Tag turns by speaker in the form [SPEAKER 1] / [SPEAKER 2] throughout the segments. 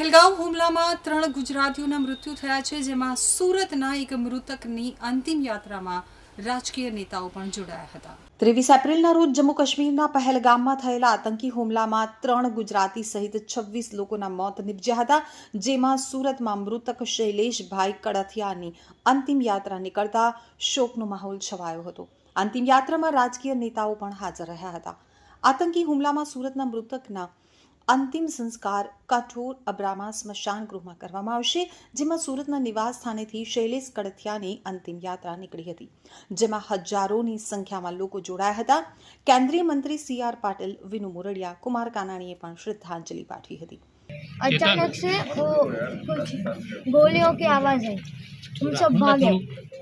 [SPEAKER 1] પહેલગાંવ હુમલામાં ત્રણ ગુજરાતીઓના મૃત્યુ થયા છે, જેમાં સુરતના એક મૃતકની અંતિમ યાત્રામાં રાજકીય નેતાઓ પણ જોડાયા હતા. ત્રેવીસ એપ્રિલના રોજ જમ્મુ કાશ્મીરના પહેલગામમાં થયેલા આતંકી હુમલામાં ત્રણ ગુજરાતી સહિત છવ્વીસ લોકોના મોત નિપજ્યા હતા, જેમાં સુરતમાં મૃતક શૈલેષભાઈ કડથિયાની અંતિમ યાત્રા નીકળતા શોકનો માહોલ છવાયો હતો. અંતિમ યાત્રામાં રાજકીય નેતાઓ પણ હાજર રહ્યા હતા. આતંકી હુમલામાં સુરતના મૃતકના અંતિમ સંસ્કાર કઠોર અબ્રામા સ્મશાન ગૃહમાં કરવામાં આવશે જેમાં સુરતના નિવાસ સ્થાનેથી શૈલેષ કડથિયાની અંતિમ યાત્રા નીકળી હતી જેમાં હજારોની સંખ્યામાં લોકો જોડાયા હતા કેન્દ્રીય મંત્રી સી આર પાટીલ વિનુ મોરડિયા કુમાર કાનાણીએ પણ શ્રદ્ધાંજલિ પાઠવી હતી
[SPEAKER 2] अचानक से वो कुछ गोलियों की आवाज़ आई हम सब भागे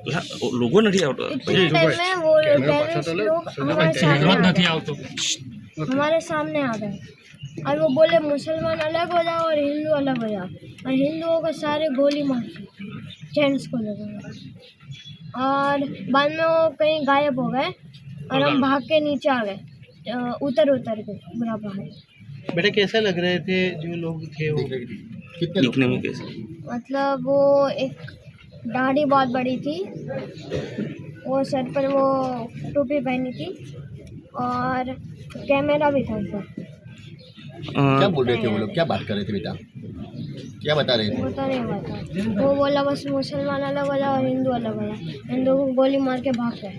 [SPEAKER 3] લા- લોગો નથી આવતો
[SPEAKER 2] इतने टाइम में वो टेररिस्ट लोग हमारे सामने आ गए और वो बोले मुसलमान अलग हो जाओ और हिंदू अलग हो जाओ। और हिंदुओं को सारे गोली मार जेंट्स को लगा और बाद में वो कहीं गायब हो गए और हम भाग के नीचे आ गए उतर उतर के बुरा भागे।
[SPEAKER 4] बेटा कैसे लग रहे थे जो लोग थे वो?
[SPEAKER 3] दिखने में कैसे?
[SPEAKER 2] मतलब वो एक दाढ़ी बहुत बड़ी थी वो सर पर वो टोपी पहनी थी और कैमरा भी था सर
[SPEAKER 5] क्या बोल रहे थे वो लोग? क्या बात कर रहे थे बेटा? क्या बता रहे थे?
[SPEAKER 2] बता नहीं वो बोला बस मुसलमान अलग हो जाओ और हिंदू अलग वाला। हिंदू को गोली मार के भाग गए।